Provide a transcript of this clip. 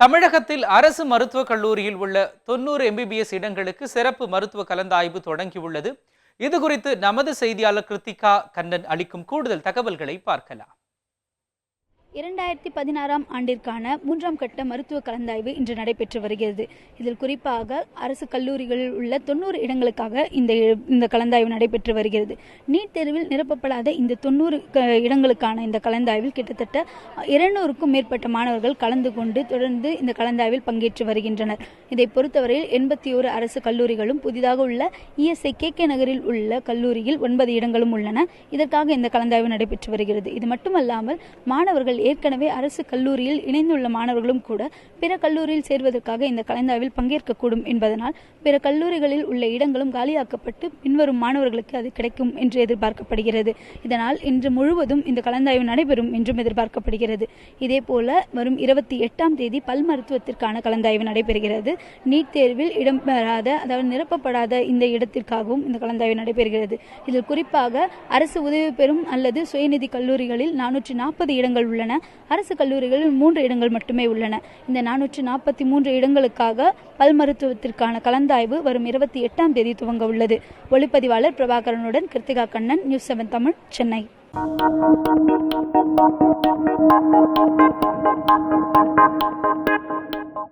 தமிழகத்தில் அரசு மருத்துவக் கல்லூரியில் உள்ள தொண்ணூறு எம்பிபிஎஸ் இடங்களுக்கு சிறப்பு மருத்துவ கலந்தாய்வு தொடங்கியுள்ளது. இது குறித்து நமது செய்தியாளர் கிருத்திகா கண்ணன் அளிக்கும் கூடுதல் தகவல்களை பார்க்கலாம். இரண்டாயிரத்தி பதினாறாம் ஆண்டிற்கான மூன்றாம் கட்ட மருத்துவ கலந்தாய்வு இன்று நடைபெற்று வருகிறது. இதில் குறிப்பாக அரசு கல்லூரிகளில் உள்ள தொண்ணூறு இடங்களுக்காக இந்த இந்த கலந்தாய்வு நடைபெற்று வருகிறது. நீட் தேர்வில் நிரப்பப்படாத இந்த தொண்ணூறு இடங்களுக்கான இந்த கலந்தாய்வில் கிட்டத்தட்ட இருநூறுக்கும் மேற்பட்ட மாணவர்கள் கலந்து கொண்டு தொடர்ந்து இந்த கலந்தாய்வில் பங்கேற்று வருகின்றனர். இதை பொறுத்தவரையில் எண்பத்தி ஓரு அரசு கல்லூரிகளும் புதிதாக உள்ள இஎஸ்ஐ கே கே நகரில் உள்ள கல்லூரியில் ஒன்பது இடங்களும் உள்ளன. இதற்காக இந்த கலந்தாய்வு நடைபெற்று வருகிறது. இது மட்டுமல்லாமல் மாணவர்கள் ஏற்கனவே அரசு கல்லூரியில் இணைந்துள்ள மாணவர்களும் கூட பிற கல்லூரியில் சேர்வதற்காக இந்த கலந்தாய்வில் பங்கேற்கக்கூடும் என்பதனால் பிற கல்லூரிகளில் உள்ள இடங்களும் காலியாக்கப்பட்டு பின்வரும் மாணவர்களுக்கு அது கிடைக்கும் என்று எதிர்பார்க்கப்படுகிறது. இதனால் இன்று முழுவதும் இந்த கலந்தாய்வு நடைபெறும் என்றும் எதிர்பார்க்கப்படுகிறது. இதேபோல வரும் இருபத்தி எட்டாம் தேதி பல் மருத்துவத்திற்கான கலந்தாய்வு நடைபெறுகிறது. நீட் தேர்வில் இடம்பெறாத அதாவது நிரப்பப்படாத இந்த இடத்திற்காகவும் இந்த கலந்தாய்வு நடைபெறுகிறது. இதில் குறிப்பாக அரசு உதவி பெறும் அல்லது சுயநிதி கல்லூரிகளில் நானூற்றி நாற்பது இடங்கள் உள்ளன. அரசு கல்லூரிகளில் மூன்று இடங்கள் மட்டுமே உள்ளன. இந்த நானூற்று நாற்பத்தி மூன்று இடங்களுக்காக பல் மருத்துவத்திற்கான கலந்தாய்வு வரும் இருபத்தி எட்டாம் தேதி துவங்க உள்ளது. ஒளிப்பதிவாளர் பிரபாகரனுடன் கிருத்திகா கண்ணன் நியூஸ் செவன் தமிழ் சென்னை.